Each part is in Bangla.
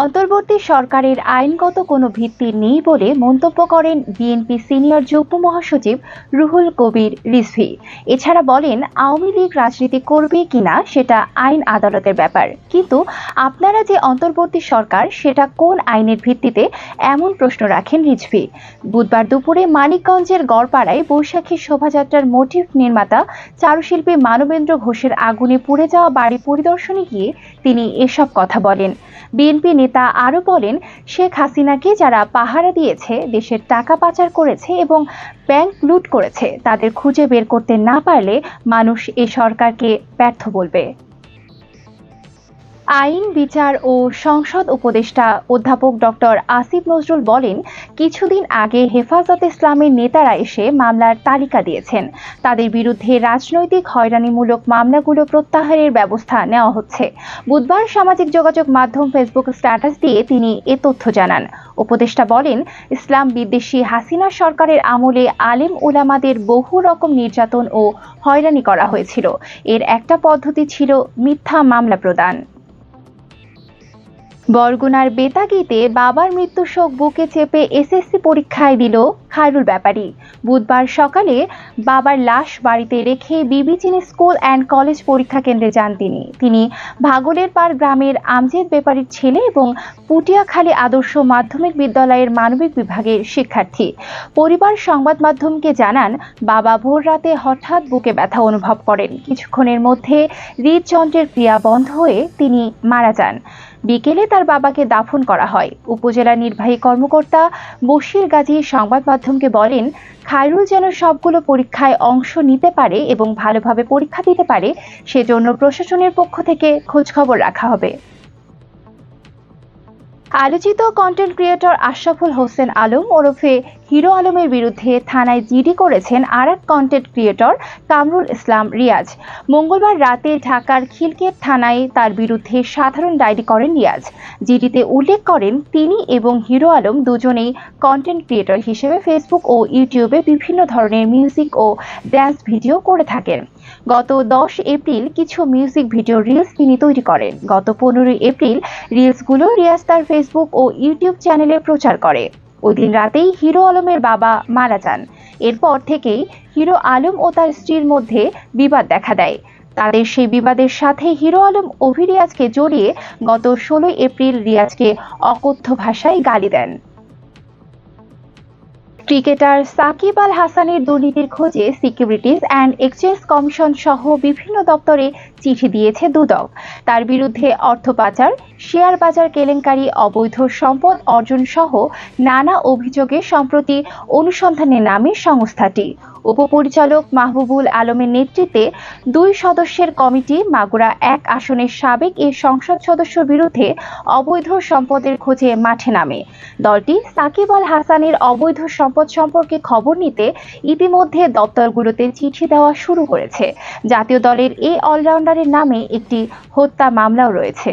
অন্তর্বর্তী সরকারের আইনগত কোনো ভিত্তি নেই বলে মন্তব্য করেন বিএনপি সিনিয়র যুগ্ম মহাসচিব রুহুল কবির রিজভি। এছাড়া বলেন, আওয়ামী লীগ রাজনীতি করবে কিনা সেটা আইন আদালতের ব্যাপার। কিন্তু আপনারা যে অন্তর্বর্তী সরকার, সেটা কোন আইনের ভিত্তিতে? এমন প্রশ্ন রাখেন রিজভি। বুধবার দুপুরে মানিকগঞ্জের গড়পাড়ায় বৈশাখী শোভাযাত্রার মোটিভ নির্মাতা, চারুশিল্পী মানবেন্দ্র ঘোষের আগুনে পুড়ে যাওয়া বাড়ি পরিদর্শনে গিয়ে তিনি এসব কথা বলেন। বিএনপি নেতা আরও বলেন, শেখ হাসিনাকে যারা পাহারা দিয়েছে, দেশের টাকা পাচার করেছে এবং ব্যাংক লুট করেছে, তাদের খুঁজে বের করতে না পারলে মানুষ এ সরকারকে ব্যর্থ বলবে। আইন, বিচার ও সংসদ উপদেষ্টা অধ্যাপক ডক্টর আসিফ নজরুল বলেন, কিছুদিন আগে হেফাজত ইসলামের নেতারা এসে মামলার তালিকা দিয়েছেন। তাদের বিরুদ্ধে রাজনৈতিক হয়রানিমূলক মামলাগুলো প্রত্যাহারের ব্যবস্থা নেওয়া হচ্ছে। বুধবার সামাজিক যোগাযোগ মাধ্যম ফেসবুক স্ট্যাটাস দিয়ে তিনি এ তথ্য জানান। উপদেষ্টা বলেন, ইসলাম বিদ্বেষী হাসিনা সরকারের আমলে আলেম ওলামাদের বহু রকম নির্যাতন ও হয়রানি করা হয়েছিল। এর একটা পদ্ধতি ছিল মিথ্যা মামলা প্রদান। বরগুনার বেতাগিতে বাবার মৃত্যু শোক বুকে চেপে এসএসসি পরীক্ষায় দিল খায়রুল ব্যাপারী। বুধবার সকালে বাবার লাশ বাড়িতে রেখে বিবিচিনি স্কুল অ্যান্ড কলেজ পরীক্ষা কেন্দ্রে যান তিনি। তিনি ভাগলের পাড় গ্রামের আমজেদ ব্যাপারীর ছেলে এবং পুটিয়াখালী আদর্শ মাধ্যমিক বিদ্যালয়ের মানবিক বিভাগের শিক্ষার্থী। পরিবার সংবাদ মাধ্যমকে জানান, বাবা ভোর রাতে হঠাৎ বুকে ব্যথা অনুভব করেন। কিছুক্ষণের মধ্যে হৃদযন্ত্রের ক্রিয়া বন্ধ হয়ে তিনি মারা যান। বিকেলে তার বাবাকে দাফন করা হয়। উপজেলা নির্বাহী কর্মকর্তা বশির গাজী সংবাদ মাধ্যমকে বলেন, খায়রুল যেন সবগুলো পরীক্ষায় অংশ নিতে পারে এবং ভালোভাবে পরীক্ষা দিতে পারে, সেজন্য প্রশাসনের পক্ষ থেকে খোঁজখবর রাখা হবে। আলোচিত কন্টেন্ট ক্রিয়েটর আশরাফুল হোসেন আলম ওরফে হিরো আলমের বিরুদ্ধে থানায় জিডি করেছেন আর এক কন্টেন্ট ক্রিয়েটর কামরুল ইসলাম রিয়াজ। মঙ্গলবার রাতে ঢাকার খিলকেট থানায় তার বিরুদ্ধে সাধারণ ডায়েরি করেন রিয়াজ। জিডিতে উল্লেখ করেন, তিনি এবং হিরো আলম দুজনেই কন্টেন্ট ক্রিয়েটর হিসেবে ফেসবুক ও ইউটিউবে বিভিন্ন ধরনের মিউজিক ও ড্যান্স ভিডিও করে থাকেন। গত দশ এপ্রিল কিছু মিউজিক ভিডিও রিলস তিনি তৈরি করেন। গত পনেরোই এপ্রিল রিলসগুলো রিয়াজ তার ফেসবুক ও ইউটিউব চ্যানেলে প্রচার করে। ওই দিন রাতেই হিরো আলমের বাবা মারা যান। এরপর থেকেই হিরো আলম ও তার স্ত্রীর মধ্যে বিবাদ দেখা দেয়। তাদের সেই বিবাদের সাথে হিরো আলম অভি রিয়াজকে জড়িয়ে গত ষোলোই এপ্রিল রিয়াজকে অকথ্য ভাষায় গালি দেন। ক্রিকেটার সাকিব আল হাসানের দুর্নীতির খোঁজে সিকিউরিটিজ অ্যান্ড এক্সচেঞ্জ কমিশন সহ বিভিন্ন দপ্তরে চিঠি দিয়েছে দুদক। তার বিরুদ্ধে অর্থ পাচার, শেয়ার বাজার কেলেঙ্কারি, অবৈধ সম্পদ অর্জন সহ নানা অভিযোগে সম্প্রতি অনুসন্ধানে নামে সংস্থাটি। উপপরিচালক মাহবুবুল আলমের নেতৃত্বে দুই সদস্যের কমিটি মাগুরা এক আসনের সাবেক এই সংসদ সদস্যর বিরুদ্ধে অবৈধ সম্পদের খোঁজে মাঠে নামে। দলটি সাকিব আল হাসানের অবৈধ সম্পদ সম্পর্কে খবর নিতে ইতিমধ্যে দপ্তরগুলোতে চিঠি দেওয়া শুরু করেছে। জাতীয় দলের এই অলরাউন্ডারের নামে একটি হত্যা মামলাও রয়েছে।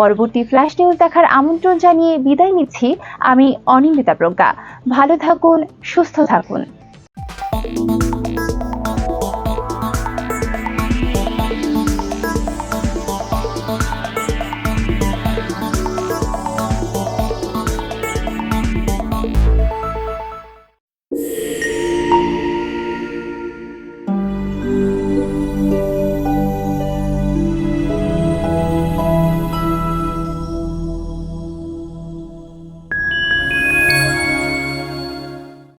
পরবর্তী ফ্ল্যাশ নিউজ দেখার আমন্ত্রণ জানিয়ে বিদায় নিচ্ছি আমি অনিন্দিতা প্রজ্ঞা। ভালো থাকুন, সুস্থ থাকুন।